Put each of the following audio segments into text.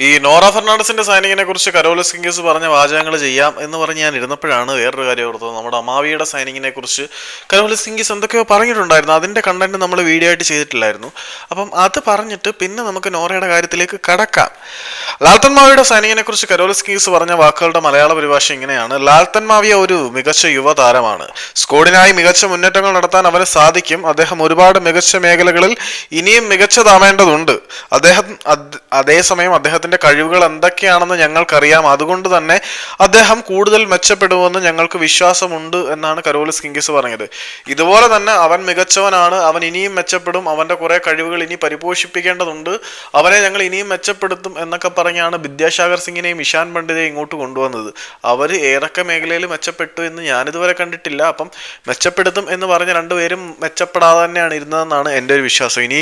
ഈ നോറ ഫെർണാണ്ടസിന്റെ സൈനികനെ കുറിച്ച് കരോലസ് കിങ്കസ് പറഞ്ഞ വാചകങ്ങൾ ചെയ്യാം എന്ന് പറഞ്ഞ് ഞാൻ ഇരുന്നപ്പോഴാണ് വേറൊരു കാര്യം ഓർത്തത്. നമ്മുടെ അമാവിയുടെ സൈനികനെ കുറിച്ച് കരോലസ് കിങ്കസ് എന്തൊക്കെയോ പറഞ്ഞിട്ടുണ്ടായിരുന്നു. അതിന്റെ കണ്ടന്റ് നമ്മൾ വീഡിയോ ആയിട്ട് ചെയ്തിട്ടില്ലായിരുന്നു. അപ്പം അത് പറഞ്ഞിട്ട് പിന്നെ നമുക്ക് നോറയുടെ കാര്യത്തിലേക്ക് കടക്കാം. ലാൽത്തൻ മാവിയുടെ സൈനികനെ കുറിച്ച് കരോലസ് കിങ്കസ് പറഞ്ഞ വാക്കുകളുടെ മലയാള പരിഭാഷ ഇങ്ങനെയാണ്. ലാൽത്തൻ മാവിയ ഒരു മികച്ച യുവതാരമാണ്. സ്കോഡിനായി മികച്ച മുന്നേറ്റങ്ങൾ നടത്താൻ അവന് സാധിക്കും. അദ്ദേഹം ഒരുപാട് മികച്ച മേഖലകളിൽ ഇനിയും മികച്ചതാവേണ്ടതുണ്ട്. അദ്ദേഹം അതേസമയം അതേസമയം അദ്ദേഹത്തിന്റെ കഴിവുകൾ എന്തൊക്കെയാണെന്ന് ഞങ്ങൾക്കറിയാം. അതുകൊണ്ട് തന്നെ അദ്ദേഹം കൂടുതൽ മെച്ചപ്പെടുമെന്ന് ഞങ്ങൾക്ക് വിശ്വാസമുണ്ട് എന്നാണ് കരോലിസ് കിങ്കിസ് പറഞ്ഞത്. ഇതുപോലെ തന്നെ അവൻ മികച്ചവനാണ്. അവൻ ഇനിയും മെച്ചപ്പെടും. അവന്റെ കുറെ കഴിവുകൾ ഇനി പരിപോഷിപ്പിക്കേണ്ടതുണ്ട്. അവനെ ഞങ്ങൾ ഇനിയും മെച്ചപ്പെടുത്തും എന്നൊക്കെ പറഞ്ഞാണ് വിദ്യാസാഗർ സിംഗിനെയും ഇഷാൻ പണ്ഡിതയും ഇങ്ങോട്ട് കൊണ്ടുവന്നത്. അവർ ഏതൊക്കെ മേഖലയിൽ മെച്ചപ്പെട്ടു എന്ന് ഞാനിതുവരെ കണ്ടിട്ടില്ല. അപ്പം മെച്ചപ്പെടുത്തും എന്ന് പറഞ്ഞ രണ്ടുപേരും മെച്ചപ്പെടാതെ തന്നെയാണ് ഇരുന്നതെന്നാണ് എന്റെ ഒരു വിശ്വാസം. ഇനി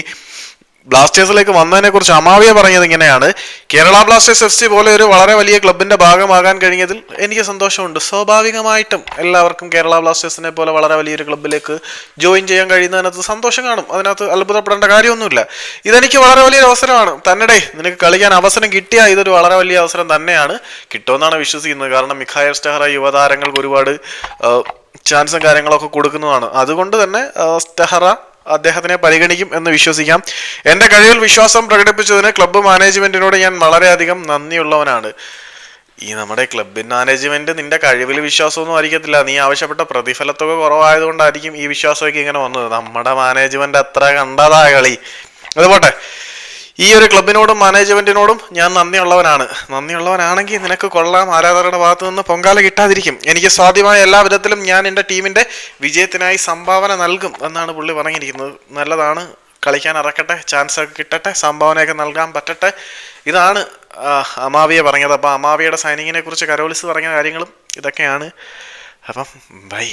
ബ്ലാസ്റ്റേഴ്സിലേക്ക് വന്നതിനെ കുറിച്ച് അമാവിയ പറഞ്ഞത് ഇങ്ങനെയാണ്. കേരള ബ്ലാസ്റ്റേഴ്സ് എഫ് സി പോലെ ഒരു വളരെ വലിയ ക്ലബിന്റെ ഭാഗമാകാൻ കഴിഞ്ഞതിൽ എനിക്ക് സന്തോഷമുണ്ട്. സ്വാഭാവികമായിട്ടും എല്ലാവർക്കും കേരള ബ്ലാസ്റ്റേഴ്സിനെ പോലെ വളരെ വലിയൊരു ക്ലബിലേക്ക് ജോയിൻ ചെയ്യാൻ കഴിയുന്നതിനകത്ത് സന്തോഷം കാണും. അതിനകത്ത് അത്ഭുതപ്പെടേണ്ട കാര്യമൊന്നുമില്ല. ഇതെനിക്ക് വളരെ വലിയൊരു അവസരമാണ്. തന്നെടേ നിനക്ക് കളിക്കാൻ അവസരം കിട്ടിയാൽ ഇതൊരു വളരെ വലിയ അവസരം തന്നെയാണ്. കിട്ടുമെന്നാണ് വിശ്വസിക്കുന്നത്. കാരണം മിഖായൽ സ്റ്റഹറ യുവതാരങ്ങൾക്ക് ഒരുപാട് ചാൻസും കാര്യങ്ങളൊക്കെ കൊടുക്കുന്നതാണ്. അതുകൊണ്ട് തന്നെ സ്റ്റെഹറ സ്റ്റഹറ അദ്ദേഹത്തിനെ പരിഗണിക്കും എന്ന് വിശ്വസിക്കാം. എന്റെ കഴിവിൽ വിശ്വാസം പ്രകടിപ്പിച്ചതിന് ക്ലബ്ബ് മാനേജ്മെന്റിനോട് ഞാൻ വളരെയധികം നന്ദിയുള്ളവനാണ്. ഈ നമ്മുടെ ക്ലബ് മാനേജ്മെന്റ് നിന്റെ കഴിവിൽ വിശ്വാസമൊന്നും ആയിരിക്കത്തില്ല. നീ ആവശ്യപ്പെട്ട പ്രതിഫലത്തുക കുറവായതുകൊണ്ടായിരിക്കും ഈ വിശ്വാസമൊക്കെ ഇങ്ങനെ വന്നത്. നമ്മുടെ മാനേജ്മെന്റ് അത്ര കണ്ടതാ കളി. അത് പോട്ടെ. ഈ ഒരു ക്ലബിനോടും മാനേജ്മെന്റിനോടും ഞാൻ നന്ദിയുള്ളവനാണ്. നന്ദിയുള്ളവനാണെങ്കിൽ നിനക്ക് കൊള്ളാം. ആരാധകരുടെ ഭാഗത്തു നിന്ന് പൊങ്കാല കിട്ടാതിരിക്കും. എനിക്ക് സാധ്യമായ എല്ലാ വിധത്തിലും ഞാൻ എന്റെ ടീമിന്റെ വിജയത്തിനായി സംഭാവന നൽകും എന്നാണ് പുള്ളി പറഞ്ഞിരിക്കുന്നത്. നല്ലതാണ്. കളിക്കാൻ ഇറക്കട്ടെ ചാൻസ് ഒക്കെ കിട്ടട്ടെ സംഭാവനയൊക്കെ നൽകാൻ പറ്റട്ടെ. ഇതാണ് അമാവിയെ പറഞ്ഞത്. അപ്പോൾ അമാവിയുടെ സൈനിങ്ങിനെ കുറിച്ച് കരോലിസ് പറഞ്ഞ കാര്യങ്ങളും ഇതൊക്കെയാണ്. അപ്പം ബൈ